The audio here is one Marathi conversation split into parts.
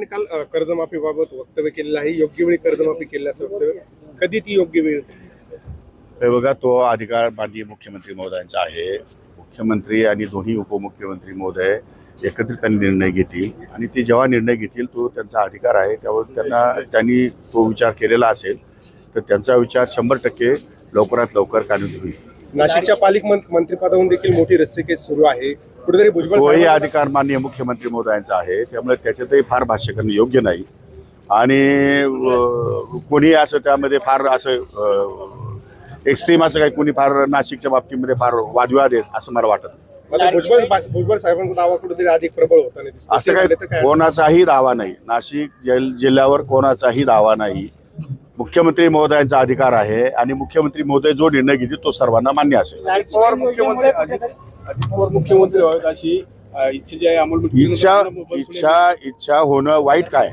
ठाकरेंनी काल कर्जमाफीबाबत वक्तव्य केलेलं आहे. योग्य वेळी कर्जमाफी केली असं वक्तव्य कधी ती योग्य वेळ? हे बघा तो अधिकार माननीय मुख्यमंत्री महोदयांचा आहे. मुख्यमंत्री आणि दोन्ही उपमुख्यमंत्री महोदय एकत्रितपणे निर्णय घेतील आणि ते जेव्हा निर्णय घेतील तो त्यांचा अधिकार आहे. त्यावर त्यांना त्यांनी तो विचार केलेला असेल तर त्यांचा विचार शंभर टक्के लवकरात लवकर काढून होईल नाशिकच्या पालिक मं- मंत्रिपदावरून देखील मोठी रस्सीकेस सुरू आहे. कुठेतरी भुजबळ तोही साहेबांना- अधिकार माननीय मुख्यमंत्री महोदयांचा आहे त्यामुळे त्याच्यातही फार भाष्य करणं योग्य नाही. आणि अं, कोणी असं त्यामध्ये फार असं एक्स्ट्रीम असं काही कोणी फार नाशिकच्या बाबतीमध्ये फार वादविवाद आहेत असं मला वाटत नाही. भुजबळ भुजबळ साहेबांचा दावा कुठेतरी अधिक प्रबळ होताना दिसतो असं ते झाले तर काही कोणाचाही दावा नाही. नाशिक जिल- जिल्ह्यावर कोणाचाही दावा नाही. मुख्यमंत्री महोदयांचा अधिकार आहे आणि मुख्यमंत्री महोदय जो निर्णय घेतील तो सर्वांना मान्य असेल. अजित पवार मुख्यमंत्री अजित अजित पवार मुख्यमंत्री व्हावेत अशी अ, इच्छा जी आहे अमोल इच्छा इच्छा इच्छा होणं वाईट काय?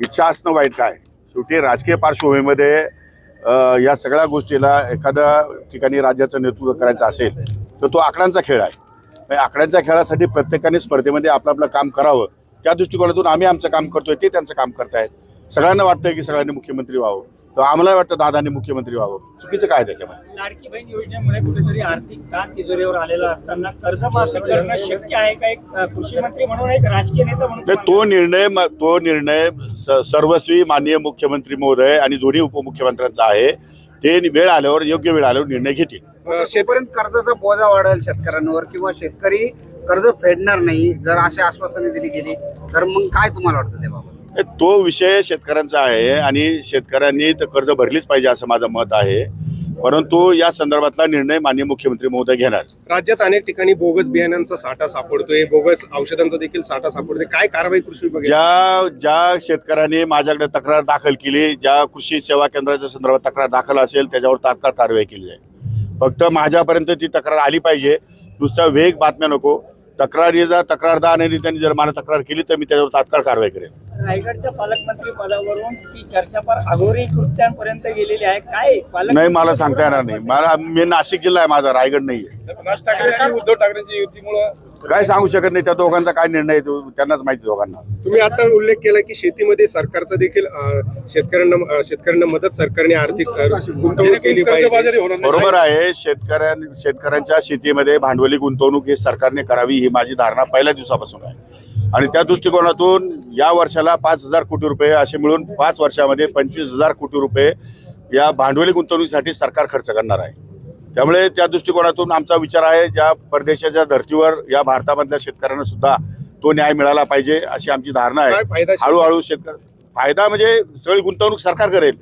इच्छा असणं वाईट काय? शेवटी राजकीय पार्श्वभूमीमध्ये अ, या सगळ्या गोष्टीला एखाद्या ठिकाणी राज्याचं नेतृत्व करायचं असेल तर तो आकड्यांचा खेळ आहे. म्हणजे आकड्यांच्या खेळासाठी प्रत्येकाने स्पर्धेमध्ये आपलं आपलं काम करावं. त्या दृष्टिकोनातून आम्ही आमचं काम करतोय ते त्यांचं काम करतायत. सगळ्यांना वाटतंय की सगळ्यांनी मुख्यमंत्री व्हावं. तर आम्हाला वाटतं दादांनी मुख्यमंत्री व्हावं. चुकीचं काय आहे त्याच्यामध्ये? लाडकी बहीण योजनेमुळे कुठेतरी आर्थिक ताण तिजोरीवर आलेला असताना कर्जमाफी करणं शक्य आहे का? एक अ, कृषी मंत्री म्हणून एक राजकीय नेता म्हणून नाही तो निर्णय म- तो निर्णय स- सर्वस्वी माननीय मुख्यमंत्री महोदय आणि दोन्ही उपमुख्यमंत्र्यांचा आहे. ते वेळ आल्यावर योग्य वेळ आल्यावर निर्णय घेतील. शेतपर्यंत कर्जाचा बोजा वाढेल शेतकऱ्यांवर किंवा शेतकरी कर्ज फेडणार नाही जर अशी आश्वासने दिली गेली तर मग काय तुम्हाला वाटतं तो विषय शेतकऱ्यांचा आहे आणि शेतकऱ्यांनी तर कर्ज भरलीच पाहिजे असं माझं मत आहे. परंतु या संदर्भातला निर्णय माननीय मुख्यमंत्री महोदय घेणार. राज्यात अनेक ठिकाणी बोगस बियाण्यांचा साठा सापडतोय बोगस औषधांचा देखील साठा सापडतोय. काय कारवाई कृषी विभाग ज्या ज्या शेतकऱ्यांनी माझ्याकडे तक्रार दाखल केली ज्या कृषी सेवा केंद्राच्या संदर्भात तक्रार दाखल असेल त्याच्यावर तात्काळ कारवाई केली जाईल. फक्त माझ्यापर्यंत ती तक्रार आली पाहिजे. नुसता वेग बातम्या नको. तक्रारीचा तक्रारदार आणि त्यांनी जर मला तक्रार केली तर मी त्याच्यावर तात्काळ कारवाई करेन. रायगडच्या पालकमंत्री पदावरून ती चर्चा फार अघोरी कृत्यांपर्यंत गेलेली आहे. काय पालक नाही मला सांगता येणार नाही. मला मी नाशिक जिल्हा आहे माझा रायगड नाही आहे राज ठाकरे आणि उद्धव ठाकरेंच्या युतीमुळे काय सांगू शकत नाही त्या दोघांचा काय निर्णय आहे तो त्यांनाच माहिती दोघांना. तुम्ही आता उल्लेख केला की शेतीमध्ये सरकारचा देखील अ, शेतकऱ्यांना शेतकऱ्यांना मदत सरकारने आर्थिक अ, गुंतवणूक केली पाहिजे. बरोबर आहे शेतकऱ्यां शेतकऱ्यांच्या शेतीमध्ये भांडवली गुंतवणूक ही सरकारने करावी ही माझी धारणा पहिल्या दिवसापासून आहे. आणि त्या दृष्टिकोनातून या वर्षाला पाच हजार कोटी रुपये असे मिळून पाच वर्षामध्ये पंचवीस हजार कोटी रुपये या भांडवली गुंतवणुकीसाठी सरकार खर्च करणार आहे. त्यामुळे त्या दृष्टिकोनातून आमचा विचार आहे ज्या परदेशाच्या धर्तीवर या भारतामधल्या शेतकऱ्यांना सुद्धा तो न्याय मिळाला पाहिजे अशी आमची धारणा आहे. हळूहळू शेतकरी फायदा म्हणजे सगळी गुंतवणूक सरकार करेल.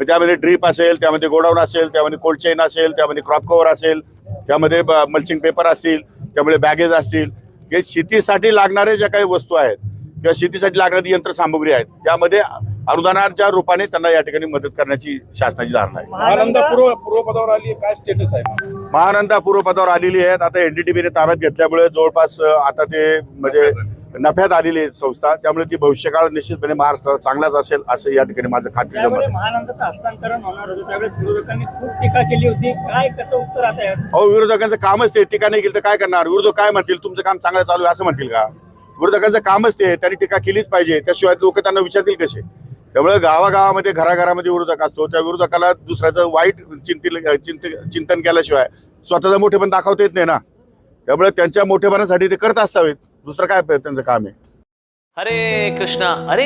त्यामध्ये ड्रीप असेल त्यामध्ये गोडाऊन असेल त्यामध्ये कोल्ड चेन असेल त्यामध्ये क्रॉप कव्हर असेल त्यामध्ये मल्चिंग पेपर असतील त्यामुळे बॅगेज असतील. हे शेतीसाठी लागणारे ज्या काही वस्तू आहेत किंवा शेतीसाठी लागणारी यंत्रसामुग्री आहेत त्यामध्ये अनुदानाच्या रूपाने त्यांना या ठिकाणी मदत करण्याची शासनाची धारणा आहे. महानंदा पूर्व पूर्वपदावर आली काय स्टेटस आहे महानंदा पूर्वपदावर आलेली आहेत. आता एनडीटीबीने ताब्यात घेतल्यामुळे जवळपास आता ते म्हणजे नफ्यात आलेली आहे संस्था. त्यामुळे ती भविष्यकाळ निश्चितपणे महाराष्ट्रात चांगलाच असेल असं या ठिकाणी माझं खात्री त्यावेळी जमत महानंदाचं हस्तांतरण होणार होतं. त्यावेळेस विरोधकांनी खूप टीका केली होती. काय कसं उत्तर आता आहे अहो विरोधकांचं कामच ते. टीका नाही केली तर काय करणार? विरोधक काय म्हणतील? तुमचं काम चांगलं चालू आहे असं म्हणतील का? विरोधकांचं कामच ते. त्यांनी टीका केलीच पाहिजे. त्याशिवाय लोक त्यांना विचारतील कसे? त्यामुळे गावागावामध्ये घराघरामध्ये विरोधक असतो. त्या विरोधकाला दुसऱ्याचं वाईट चिंती चिंत चिंतन केल्याशिवाय स्वतःचं मोठेपण दाखवता येत नाही ना. त्यामुळे त्यांच्या मोठेपणासाठी ते करत असावेत. दुसरं काय त्यांचं काम आहे? हरे कृष्णा. अरे